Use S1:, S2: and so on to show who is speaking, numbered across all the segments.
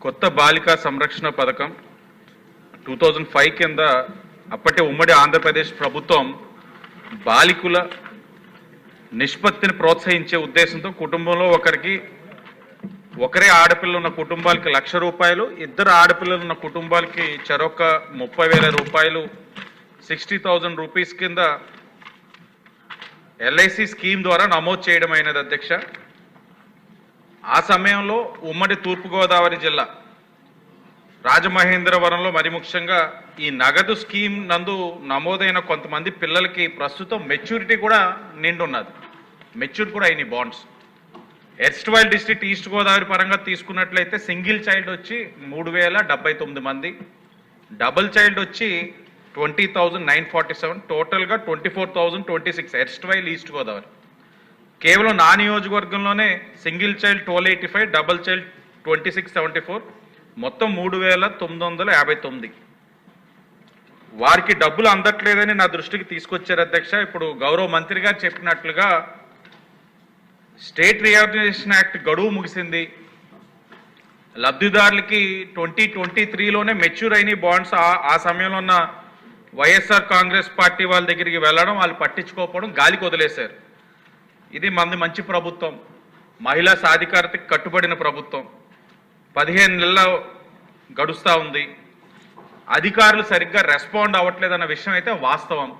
S1: కొత్త బాలికా సంరక్షణ పథకం టూ థౌజండ్ ఫైవ్ కింద అప్పటి ఉమ్మడి ఆంధ్రప్రదేశ్ ప్రభుత్వం బాలికుల నిష్పత్తిని ప్రోత్సహించే ఉద్దేశంతో కుటుంబంలో ఒకరికి ఒకరే ఆడపిల్ల ఉన్న కుటుంబాలకి లక్ష రూపాయలు ఇద్దరు ఆడపిల్లలు ఉన్న కుటుంబాలకి చెరొక ముప్పై వేల రూపాయలు సిక్స్టీ థౌజండ్ రూపీస్ కింద ఎల్ఐసి స్కీమ్ ద్వారా నమోదు చేయడం అయినది అధ్యక్ష. ఆ సమయంలో ఉమ్మడి తూర్పుగోదావరి జిల్లా రాజమహేంద్రవరంలో మరి ముఖ్యంగా ఈ నగదు స్కీమ్ నందు నమోదైన కొంతమంది పిల్లలకి ప్రస్తుతం మెచ్యూరిటీ కూడా నిండున్నది. మెచ్యూర్ కూడా అయినాయి బాండ్స్. ఎస్ట్ వైల్ డిస్ట్రిక్ట్ ఈస్ట్ గోదావరి పరంగా తీసుకున్నట్లయితే సింగిల్ చైల్డ్ వచ్చి మూడు వేల డెబ్బై తొమ్మిది మంది. డబుల్ చైల్డ్ వచ్చి twenty thousand nine forty seven. టోటల్గా twenty four thousand twenty six erstwhile East Godavari. కేవలం నా నియోజకవర్గంలోనే single child twelve eighty five double child twenty six seventy four మొత్తం మూడు వేల తొమ్మిది వందల యాభై తొమ్మిది. వారికి డబ్బులు అందట్లేదని నా దృష్టికి తీసుకొచ్చారు అధ్యక్ష. ఇప్పుడు గౌరవ మంత్రి గారు చెప్పినట్లుగా స్టేట్ రియార్గనైజేషన్ యాక్ట్ గడువు ముగిసింది. లబ్ధిదారులకి ట్వంటీ ట్వంటీ త్రీలోనే మెచ్యూర్ అయిన బాండ్స్ ఆ- ఆ సమయంలో ఉన్న వైఎస్ఆర్ కాంగ్రెస్ పార్టీ వాళ్ళ దగ్గరికి వెళ్ళడం వాళ్ళు పట్టించుకోకపోవడం గాలికి వదిలేశారు. ఇది మంది మంచి ప్రభుత్వం. మహిళా సాధికారతకి కట్టుబడిన ప్రభుత్వం. పదిహేను నెలల గడుస్తూ ఉంది. అధికారులు సరిగ్గా రెస్పాండ్ అవ్వట్లేదన్న విషయం అయితే వాస్తవం.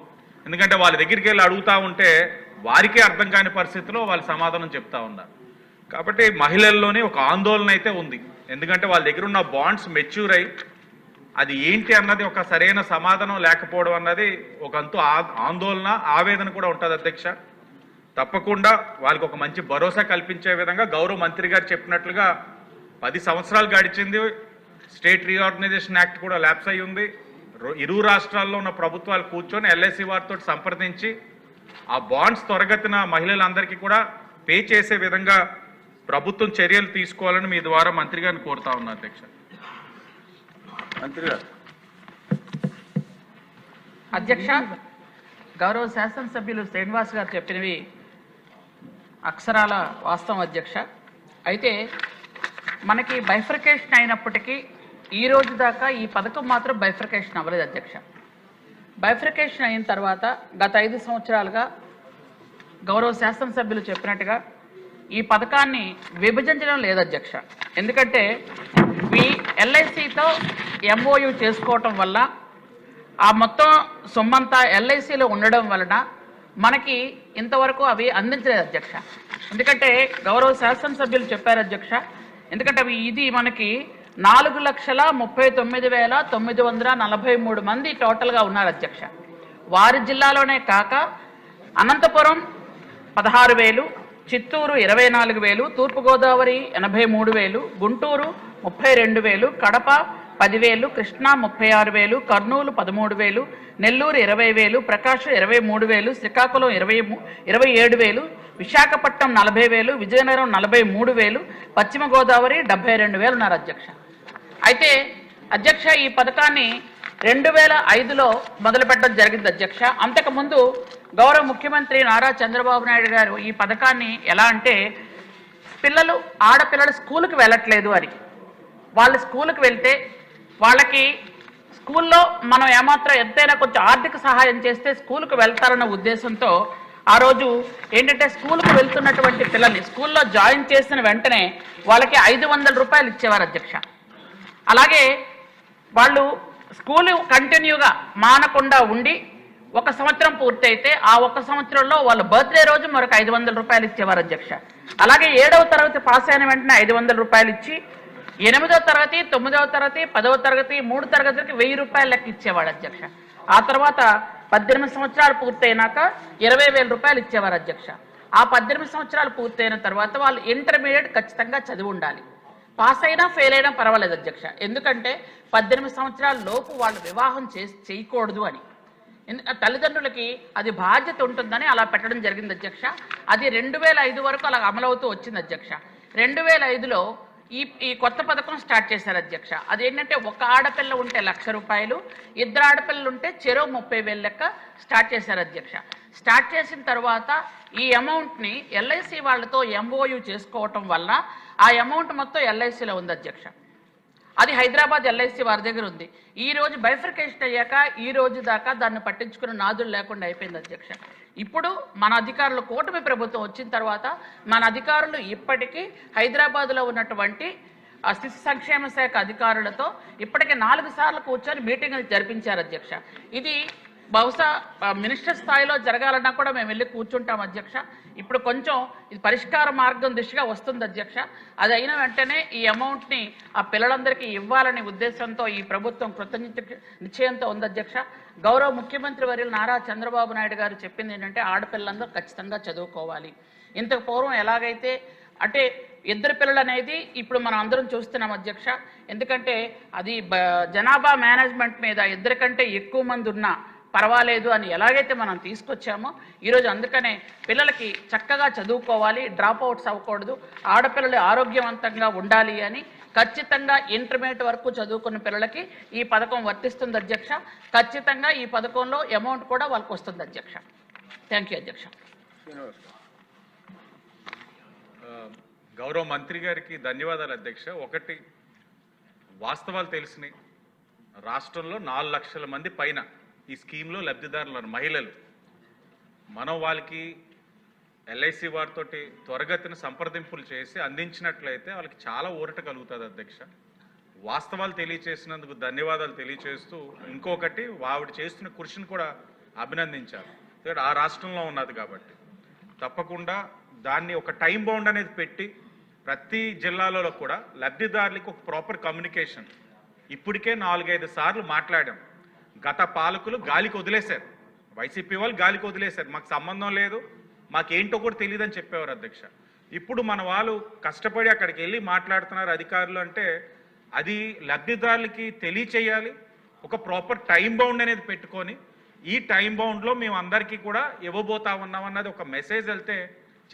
S1: ఎందుకంటే వాళ్ళ దగ్గరికి వెళ్ళి అడుగుతా ఉంటే వారికే అర్థం కాని పరిస్థితిలో వాళ్ళు సమాధానం చెప్తా ఉన్నారు. కాబట్టి మహిళల్లోనే ఒక ఆందోళన అయితే ఉంది. ఎందుకంటే వాళ్ళ దగ్గర ఉన్న బాండ్స్ మెచ్యూర్ అయి అది ఏంటి అన్నది ఒక సరైన సమాధానం లేకపోవడం అన్నది ఒక అంతు ఆ- ఆందోళన ఆవేదన కూడా ఉంటుంది అధ్యక్ష. తప్పకుండా వాళ్ళకి ఒక మంచి భరోసా కల్పించే విధంగా గౌరవ మంత్రి గారు చెప్పినట్లుగా పది సంవత్సరాలు గడిచింది. స్టేట్ రీఆర్గనైజేషన్ యాక్ట్ కూడా ల్యాప్స్ అయి ఉంది. ఇరు రాష్ట్రాల్లో ఉన్న ప్రభుత్వాలు కూర్చొని ఎల్ఐసి వారితో సంప్రదించి ఆ బాండ్స్ త్వరగతిన మహిళలందరికీ కూడా పే చేసే విధంగా ప్రభుత్వం చర్యలు తీసుకోవాలని మీ ద్వారా మంత్రి గారిని కోరుతా ఉన్నా అధ్యక్ష.
S2: మంత్రి గారు.
S3: అధ్యక్ష గౌరవ శాసనసభ్యులు శ్రీనివాస్ గారు చెప్పినవి అక్షరాల వాస్తవం అధ్యక్ష. అయితే మనకి బైఫర్కేషన్ అయినప్పటికీ ఈ రోజు దాకా ఈ పథకం మాత్రం బైఫర్కేషన్ అవ్వలేదు అధ్యక్ష. బైఫర్కేషన్ అయిన తర్వాత గత ఐదు సంవత్సరాలుగా గౌరవ శాసనసభ్యులు చెప్పినట్టుగా ఈ పథకాన్ని విభజించడం లేదు అధ్యక్ష. ఎందుకంటే మీ ఎల్ఐసితో ఎంఓయు చేసుకోవటం వల్ల ఆ మొత్తం సొమ్మంతా ఎల్ఐసిలో ఉండడం వలన మనకి ఇంతవరకు అవి అందించలేదు అధ్యక్ష. ఎందుకంటే గౌరవ శాసనసభ్యులు చెప్పారు అధ్యక్ష. ఎందుకంటే అవి ఇది మనకి నాలుగు లక్షల ముప్పై తొమ్మిది వేల తొమ్మిది వందల నలభై మూడు మంది టోటల్గా ఉన్నారు అధ్యక్ష. వారి జిల్లాలోనే కాక అనంతపురం పదహారు వేలు చిత్తూరు ఇరవై నాలుగు వేలు తూర్పుగోదావరి ఎనభై మూడు వేలు గుంటూరు ముప్పై రెండు వేలు కడప పదివేలు కృష్ణా ముప్పై ఆరు వేలు కర్నూలు పదమూడు వేలు నెల్లూరు ఇరవై వేలు ప్రకాశం ఇరవై మూడు వేలు శ్రీకాకుళం ఇరవై ఇరవై ఏడు వేలు విశాఖపట్నం నలభై వేలు విజయనగరం నలభై మూడు వేలు పశ్చిమ గోదావరి డెబ్బై రెండు వేలు ఉన్నారు అధ్యక్ష. అయితే అధ్యక్ష ఈ పథకాన్ని రెండు వేల ఐదులో మొదలుపెట్టడం జరిగింది అధ్యక్ష. అంతకుముందు గౌరవ ముఖ్యమంత్రి నారా చంద్రబాబు నాయుడు గారు ఈ పథకాన్ని ఎలా అంటే పిల్లలు ఆడపిల్లలు స్కూల్కి వెళ్ళట్లేదు అని. వాళ్ళు స్కూల్కి వెళ్తే వాళ్ళకి స్కూల్లో మనం ఏమాత్రం ఎంతైనా కొంచెం ఆర్థిక సహాయం చేస్తే స్కూల్కి వెళ్తారన్న ఉద్దేశంతో ఆ రోజు ఏంటంటే స్కూల్కి వెళ్తున్నటువంటి పిల్లల్ని స్కూల్లో జాయిన్ చేసిన వెంటనే వాళ్ళకి ఐదు వందల రూపాయలు ఇచ్చేవారు అధ్యక్ష. అలాగే వాళ్ళు స్కూలు కంటిన్యూగా మానకుండా ఉండి ఒక సంవత్సరం పూర్తయితే ఆ ఒక సంవత్సరంలో వాళ్ళ బర్త్డే రోజు మరొక ఐదు వందల రూపాయలు ఇచ్చేవారు అధ్యక్ష. అలాగే ఏడవ తరగతి పాస్ అయిన వెంటనే ఐదు వందల రూపాయలు ఇచ్చి ఎనిమిదో తరగతి తొమ్మిదవ తరగతి పదవ తరగతి మూడు తరగతులకి వెయ్యి రూపాయలు లెక్క ఇచ్చేవాడు అధ్యక్ష. ఆ తర్వాత పద్దెనిమిది సంవత్సరాలు పూర్తయినాక ఇరవై వేల రూపాయలు ఇచ్చేవారు అధ్యక్ష. ఆ పద్దెనిమిది సంవత్సరాలు పూర్తయిన తర్వాత వాళ్ళు ఇంటర్మీడియట్ ఖచ్చితంగా చదివి ఉండాలి. పాస్ అయినా ఫెయిల్ అయినా పర్వాలేదు అధ్యక్ష. ఎందుకంటే పద్దెనిమిది సంవత్సరాల లోపు వాళ్ళు వివాహం చేసి చేయకూడదు అని. తల్లిదండ్రులకి అది బాధ్యత ఉంటుందని అలా పెట్టడం జరిగింది అధ్యక్ష. అది రెండు వేల ఐదు వరకు అలా అమలవుతూ వచ్చింది అధ్యక్ష. రెండు వేల ఐదులో ఈ ఈ కొత్త పథకం స్టార్ట్ చేశారు అధ్యక్ష. అదేంటంటే ఒక ఆడపిల్ల ఉంటే లక్ష రూపాయలు ఇద్దరు ఆడపిల్లలు ఉంటే చెరో ముప్పై వేలు లెక్క స్టార్ట్ చేశారు అధ్యక్ష. స్టార్ట్ చేసిన తర్వాత ఈ అమౌంట్ని ఎల్ఐసి వాళ్ళతో ఎంఓయూ చేసుకోవటం వల్ల ఆ అమౌంట్ మొత్తం ఎల్ఐసిలో ఉంది అధ్యక్ష. అది హైదరాబాద్ ఎల్ఐసి వారి దగ్గర ఉంది. ఈ రోజు బైఫర్కేషన్ అయ్యాక ఈ రోజు దాకా దాన్ని పట్టించుకున్న నాదులు లేకుండా అయిపోయింది అధ్యక్ష. ఇప్పుడు మన అధికారులు కూటమి ప్రభుత్వం వచ్చిన తర్వాత మన అధికారులు ఇప్పటికీ హైదరాబాద్లో ఉన్నటువంటి శిశు సంక్షేమ శాఖ అధికారులతో ఇప్పటికే నాలుగు సార్లు కూర్చొని మీటింగులు జరిపించారు అధ్యక్ష. ఇది బహుశా మినిస్టర్ స్థాయిలో జరగాలన్నా కూడా మేము వెళ్ళి కూర్చుంటాం అధ్యక్ష. ఇప్పుడు కొంచెం ఇది పరిష్కార మార్గం దిశగా వస్తుంది అధ్యక్ష. అది అయిన వెంటనే ఈ అమౌంట్ని ఆ పిల్లలందరికీ ఇవ్వాలనే ఉద్దేశంతో ఈ ప్రభుత్వం కృతజ్ఞత నిశ్చయంతో ఉంది అధ్యక్ష. గౌరవ ముఖ్యమంత్రి వర్యులు నారా చంద్రబాబు నాయుడు గారు చెప్పింది ఏంటంటే ఆడపిల్లలందరూ ఖచ్చితంగా చదువుకోవాలి. ఇంతకు పూర్వం ఎలాగైతే అంటే ఇద్దరు పిల్లలు అనేది ఇప్పుడు మనం అందరం చూస్తున్నాం అధ్యక్ష. ఎందుకంటే అది బ- జనాభా మేనేజ్మెంట్ మీద ఇద్దరికంటే ఎక్కువ మంది ఉన్నా పర్వాలేదు అని ఎలాగైతే మనం తీసుకొచ్చామో ఈరోజు అందుకనే పిల్లలకి చక్కగా చదువుకోవాలి డ్రాప్ అవుట్స్ అవ్వకూడదు ఆడపిల్లలు ఆరోగ్యవంతంగా ఉండాలి అని ఖచ్చితంగా ఇంటర్మీడియట్ వరకు చదువుకున్న పిల్లలకి ఈ పథకం వర్తిస్తుంది అధ్యక్ష. ఖచ్చితంగా ఈ పథకంలో అమౌంట్ కూడా వాళ్ళకి వస్తుంది అధ్యక్ష. థ్యాంక్ యూ అధ్యక్ష.
S1: గౌరవ మంత్రి గారికి ధన్యవాదాలు అధ్యక్ష. ఒకటి వాస్తవాలు తెలిసినాయి. రాష్ట్రంలో నాలుగు లక్షల మంది పైన ఈ స్కీమ్లో లబ్ధిదారులు మహిళలు. మనం వాళ్ళకి ఎల్ఐసి వారితో త్వరగతిన సంప్రదింపులు చేసి అందించినట్లయితే వాళ్ళకి చాలా ఊరట కలుగుతుంది అధ్యక్ష. వాస్తవాలు తెలియచేసినందుకు ధన్యవాదాలు తెలియచేస్తూ ఇంకొకటి ఆవిడ చేస్తున్న కృషిని కూడా అభినందించారు ఎందుకంటే ఆ రాష్ట్రంలో ఉన్నది కాబట్టి. తప్పకుండా దాన్ని ఒక టైం బౌండ్ అనేది పెట్టి ప్రతి జిల్లాలలో కూడా లబ్ధిదారులకు ఒక ప్రాపర్ కమ్యూనికేషన్. ఇప్పటికే నాలుగైదు సార్లు మాట్లాడాం. గత పాలకులు గాలికి వదిలేశారు. వైసీపీ వాళ్ళు గాలికి వదిలేశారు. మాకు సంబంధం లేదు. మాకేంటో కూడా తెలియదని చెప్పేవారు అధ్యక్ష. ఇప్పుడు మన వాళ్ళు కష్టపడి అక్కడికి వెళ్ళి మాట్లాడుతున్నారు అధికారులు అంటే అది లబ్ధిదారులకి తెలియచేయాలి. ఒక ప్రాపర్ టైం బౌండ్ అనేది పెట్టుకొని ఈ టైం బౌండ్లో మేము అందరికీ కూడా ఇవ్వబోతా ఉన్నాం అన్నది ఒక మెసేజ్ వెళ్తే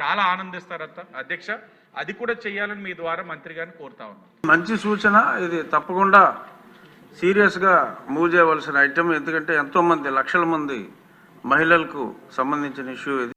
S1: చాలా ఆనందిస్తారు అత్త అధ్యక్ష. అది కూడా చేయాలని మీ ద్వారా మంత్రి గారిని కోరుతా ఉన్నాం.
S2: మంచి సూచన. ఇది తప్పకుండా సీరియస్గా మూవ్ చేయవలసిన ఐటెం ఎందుకంటే ఎంతో మంది లక్షల మంది మహిళలకు సంబంధించిన ఇష్యూ ఇది.